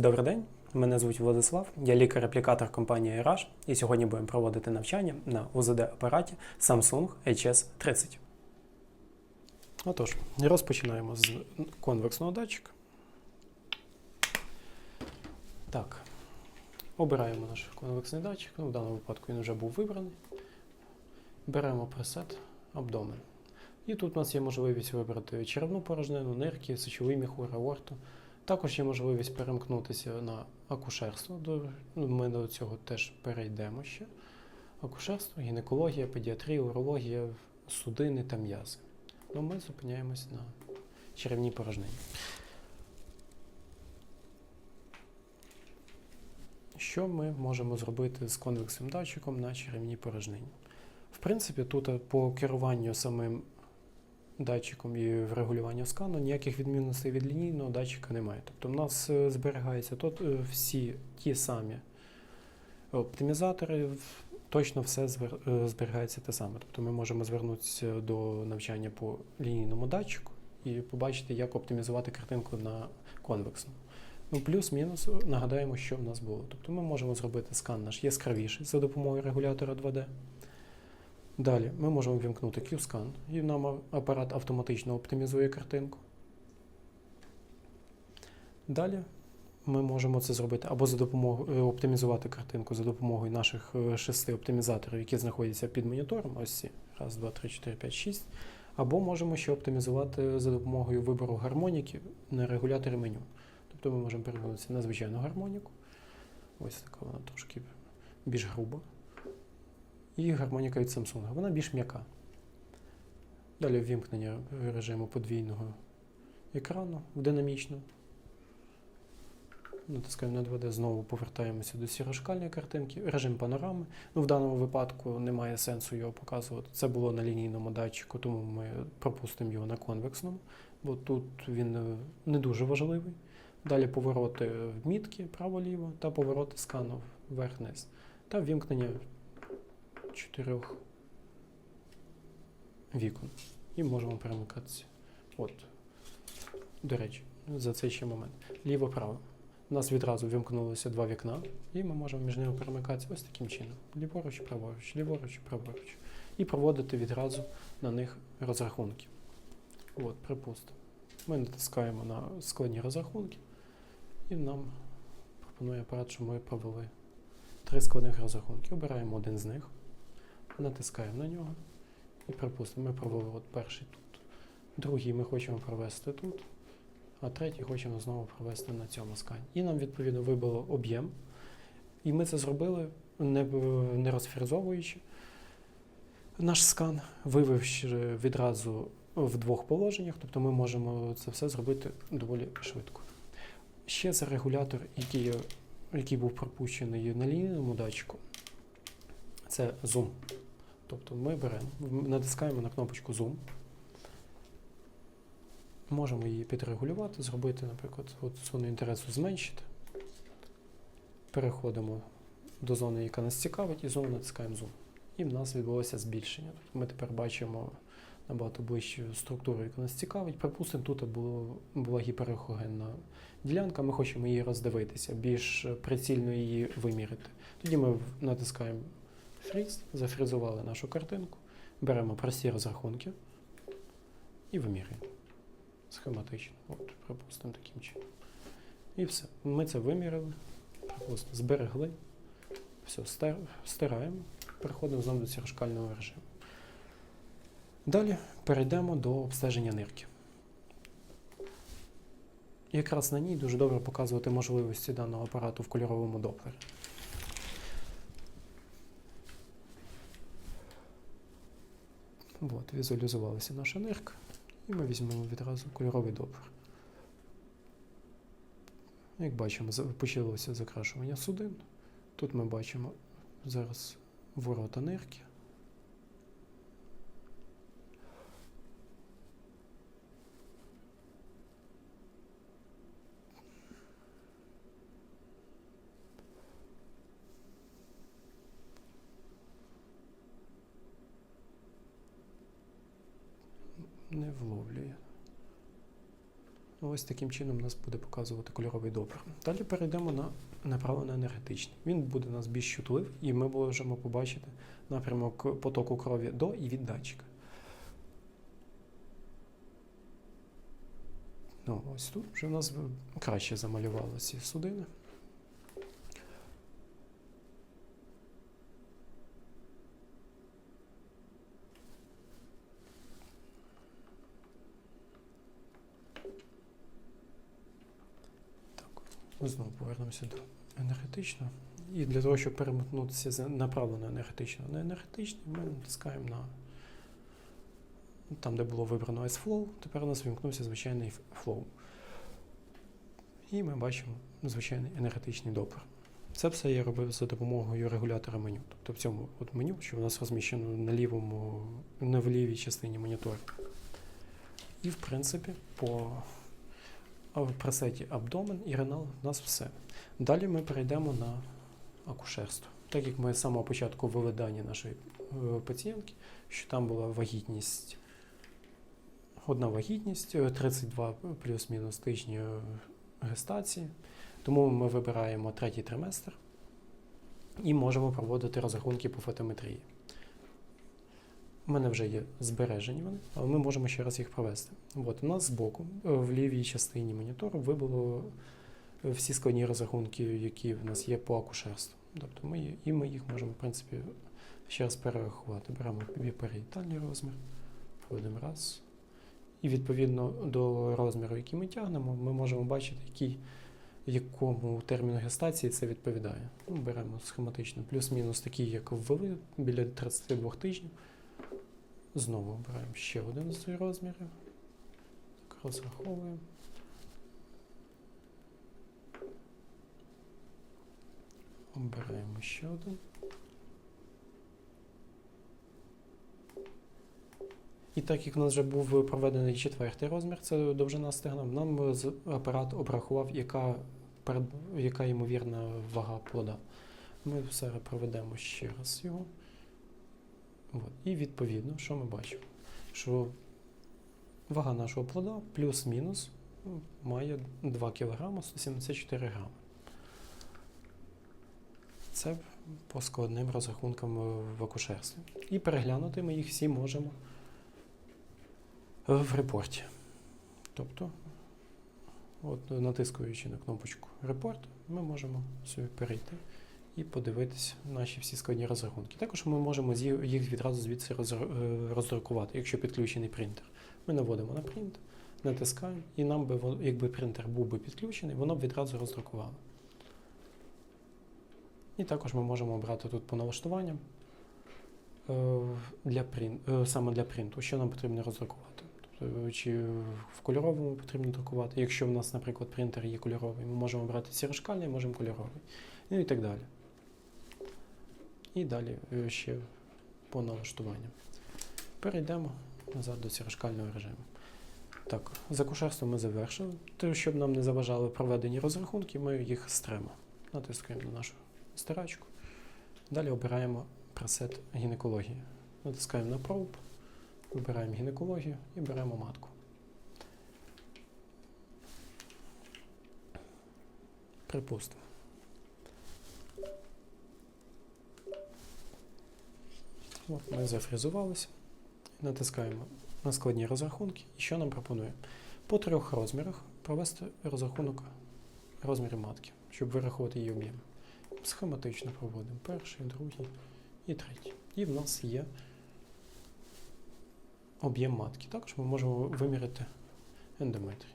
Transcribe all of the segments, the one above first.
Добрий день, мене звуть Владислав, я лікар-аплікатор компанії RH і сьогодні будемо проводити навчання на УЗД-апараті Samsung HS30. Отож, розпочинаємо з конвексного датчика. Так, обираємо наш конвексний датчик. Ну, в даному випадку він вже був вибраний. Беремо пресет абдомен. І тут у нас є можливість вибрати черевну порожнину, нирки, сечовий міхур, аорту. Також є можливість перемкнутися на акушерство. Ну, Ми до цього теж перейдемо ще. Акушерство, гінекологія, педіатрія, урологія, судини та м'язи. Ну, ми зупиняємось на черевній порожнині. Що ми можемо зробити з конвексним датчиком на черевній порожнині? В принципі, тут е, по керуванню самим датчиком і врегулюванню скану ніяких відмінностей від лінійного датчика немає. Тобто в нас е, зберігаються тут е, всі ті самі оптимізатори, точно все е, зберігається те саме. Тобто ми можемо звернутися до навчання по лінійному датчику і побачити, як оптимізувати картинку на конвексному. Ну, плюс-мінус нагадаємо, що в нас було. Тобто ми можемо зробити скан наш яскравіший за допомогою регулятора 2D. Далі ми можемо вімкнути Q-Scan, і нам апарат автоматично оптимізує картинку. Далі ми можемо це зробити або за допомогою е, оптимізувати картинку за допомогою наших е, шести оптимізаторів, які знаходяться під монітором. Ось ці. Раз, два, три, чотири, п'ять, шість. Або можемо ще оптимізувати за допомогою вибору гармоніки на регуляторі меню. Тобто ми можемо переходитися на звичайну гармоніку. Ось така вона трошки більш груба. І гармоніка від Samsung. Вона більш м'яка. Далі ввімкнення режиму подвійного екрану в динамічну. Натискаємо на 2D, знову повертаємося до сірошкальної картинки. Режим панорами. Ну, в даному випадку немає сенсу його показувати. Це було на лінійному датчику, тому ми пропустимо його на конвексному, бо тут він е, не дуже важливий. Далі повороти мітки право-ліво та повороти скану вверх-вниз. Та ввімкнення чотирьох вікон. І можемо перемикатися. От. До речі, за цей ще момент. Ліво-право. У нас відразу вимкнулося два вікна, і ми можемо між ними перемикатися ось таким чином. Ліворуч, праворуч, ліворуч, праворуч. І проводити відразу на них розрахунки. От, припустимо. Ми натискаємо на складні розрахунки, і нам пропонує апарат, що ми провели три складних розрахунки. Обираємо один з них, натискаємо на нього. І припустимо, ми провели от перший тут. Другий ми хочемо провести тут, а третій хочемо знову провести на цьому скані. І нам відповідно вибило об'єм. І ми це зробили, не, не розфрезовуючи наш скан, вивівши відразу в двох положеннях, тобто ми можемо це все зробити доволі швидко. Ще це регулятор, який, який був пропущений на лінійному датчику, це зум. Тобто ми беремо, натискаємо на кнопочку Zoom. Можемо її підрегулювати, зробити, наприклад, от зону інтересу зменшити. Переходимо до зони, яка нас цікавить, і знову натискаємо Zoom. І в нас відбулося збільшення. Тобто ми тепер бачимо набагато ближчу структуру, яка нас цікавить. Припустимо, тут було, була гіперехогенна ділянка, ми хочемо її роздивитися, більш прицільно її виміряти. Тоді ми натискаємо фріз, зафрізували нашу картинку, беремо прості розрахунки і вимірюємо схематично. От, припустимо таким чином. І все. Ми це виміряли, припустимо, зберегли, все, стер, стираємо, переходимо знову до сірошкального режиму. Далі перейдемо до обстеження нирки. Якраз на ній дуже добре показувати можливості даного апарату в кольоровому доплері. От, візуалізувалася наша нирка. І ми візьмемо відразу кольоровий добр. Як бачимо, почалося закрашування судин. Тут ми бачимо зараз ворота нирки. Не вловлює. Ось таким чином нас буде показувати кольоровий допер. Далі перейдемо на направлено енергетичний. Він буде нас більш чутливий, і ми можемо побачити напрямок потоку крові до і від датчика. Ну, ось тут вже у нас краще замалювали ці судини. Ми знову повернемося до енергетичного. І для того, щоб перемотнутися з направлено енергетичного на енергетичний, ми натискаємо на там, де було вибрано S-Flow, тепер у нас вимкнувся звичайний Flow. І ми бачимо звичайний енергетичний допер. Це все я робив за допомогою регулятора меню. Тобто в цьому от меню, що у нас розміщено на лівому, на лівій частині монітора. І, в принципі, по пресеті абдомен і ренал у нас все. Далі ми перейдемо на акушерство. Так як ми з самого початку дані нашої е, пацієнтки, що там була вагітність, одна вагітність, е, 32 плюс-мінус тижні е, гестації. Тому ми вибираємо третій триместр і можемо проводити розрахунки по фотометрії. У мене вже є збережені вони, але ми можемо ще раз їх провести. От у нас збоку, е, в лівій частині монітору, вибуло е, всі складні розрахунки, які в нас є по акушерству. Тобто ми, і ми їх можемо, в принципі, ще раз перерахувати. Беремо біперійтальний розмір, проводимо раз. І відповідно до розміру, який ми тягнемо, ми можемо бачити, який, якому терміну гестації це відповідає. Ну, беремо схематично плюс-мінус такий, як ввели, біля 32 тижнів. Знову обираємо ще один з розмірів. Так, розраховуємо. Обираємо ще один. І так як в нас вже був проведений четвертий розмір, це довжина стегна, нам апарат обрахував, яка, яка ймовірна вага плода. Ми все проведемо ще раз його. От. І відповідно, що ми бачимо? Що вага нашого плода плюс-мінус ну, має 2 кг 174 грами. Це по складним розрахункам в акушерстві. І переглянути ми їх всі можемо в репорті. Тобто, от натискуючи на кнопочку Репорт, ми можемо собі перейти і подивитися наші всі складні розрахунки. Також ми можемо їх відразу звідси е, роздрукувати, якщо підключений принтер. Ми наводимо на принт, натискаємо, і нам би, якби принтер був би підключений, воно б відразу роздрукувало. І також ми можемо обрати тут по налаштуванням е, для прин, е, саме для принту, що нам потрібно роздрукувати. Тобто, чи в кольоровому потрібно друкувати. Якщо в нас, наприклад, принтер є кольоровий, ми можемо обрати сірошкальний, можемо кольоровий. Ну і так далі. І далі е, ще по налаштуванням. Перейдемо назад до сірошкального режиму. Так, з акушерством ми завершили. То, щоб нам не заважали проведені розрахунки, ми їх стремо. Натискаємо на нашу стирачку. Далі обираємо пресет гінекології. Натискаємо на Probe, вибираємо гінекологію і беремо матку. Припустимо. От ми зафрезувалися. Натискаємо на складні розрахунки. І що нам пропонує? По трьох розмірах провести розрахунок розмірів матки, щоб вирахувати її об'єм. Схематично проводимо перший, другий і третій. І в нас є об'єм матки. Також ми можемо виміряти ендометрій.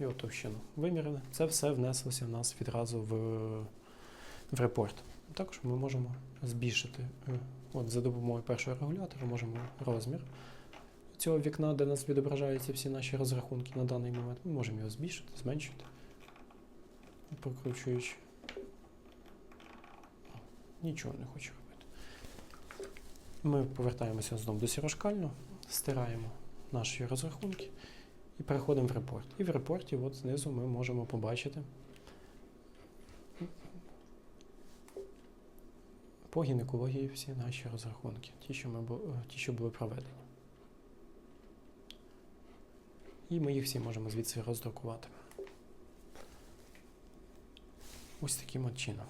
І от товщину виміряли. Це все внеслося в нас відразу в, в репорт. Також ми можемо збільшити е, от за допомогою першого регулятора можемо розмір цього вікна, де нас відображаються всі наші розрахунки на даний момент. Ми можемо його збільшити, зменшити, прокручуючи. Нічого не хочу робити. Ми повертаємося знову до сірошкального, стираємо наші розрахунки і переходимо в репорт. І в репорті от знизу ми можемо побачити по гінекології всі наші розрахунки, ті, що, ми, е, ті, що були проведені. І ми їх всі можемо звідси роздрукувати. Ось таким от чином.